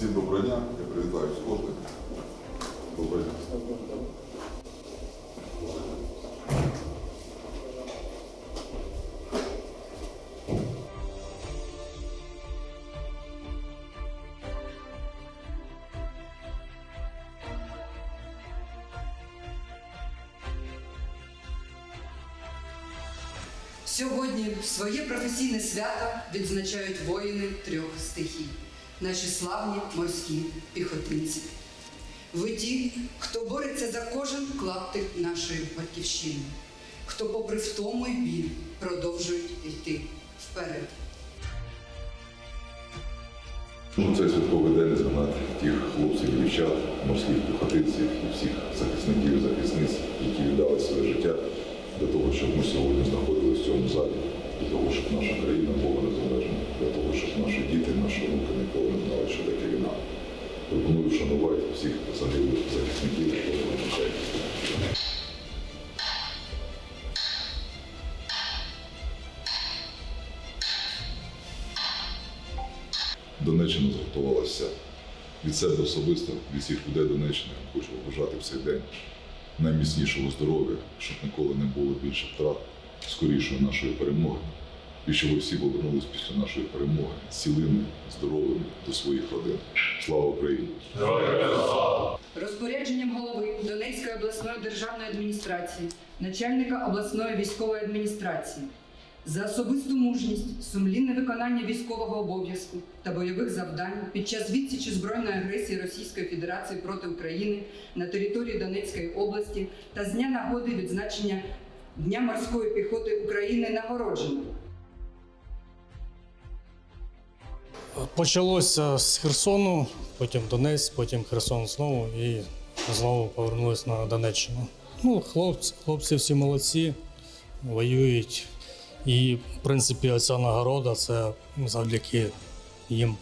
Всім доброго дня, я привітаю кожним. Доброго дня. Сьогодні своє професійне свято відзначають воїни трьох стихій, наші славні морські піхотинці. Ви ті, хто бореться за кожен клаптик нашої батьківщини, хто, попри втому й біль, продовжують йти вперед. Цей святковий день згадати тих хлопців і дівчат, морських піхотинців і всіх захисників і захисниць, які віддали своє життя для того, щоб ми сьогодні знаходилися в цьому залі, для того, щоб наша країна була незалежна, для того, щоб наші діти, наші внуки ніколи не знали, що таке війна. Пропоную вшанувати всіх загиблих захисників, які визначають. Донеччина зготувалася від себе особисто, від всіх людей Донеччини. Хочу побажати в цей день найміцнішого здоров'я, щоб ніколи не було більше втрат, скорішої нашої перемоги. І щоб ви всі повернулись після нашої перемоги цілими, здоровими до своїх родин. Слава Україні! Розпорядженням голови Донецької обласної державної адміністрації, начальника обласної військової адміністрації за особисту мужність, сумлінне виконання військового обов'язку та бойових завдань під час відсічі збройної агресії Російської Федерації проти України на території Донецької області та з дня нагоди відзначення Дня морської піхоти України нагороджено. Почалося з Херсону, потім Донець, потім Херсон знову і знову повернулися на Донеччину. Ну, хлопці, хлопці всі молодці, воюють. І, в принципі, оця нагорода це завдяки їм.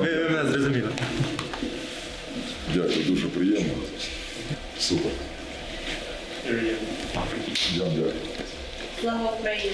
Ви мене зрозуміли. Дякую, дуже приємно. Супер. Дякую. Слава Україні!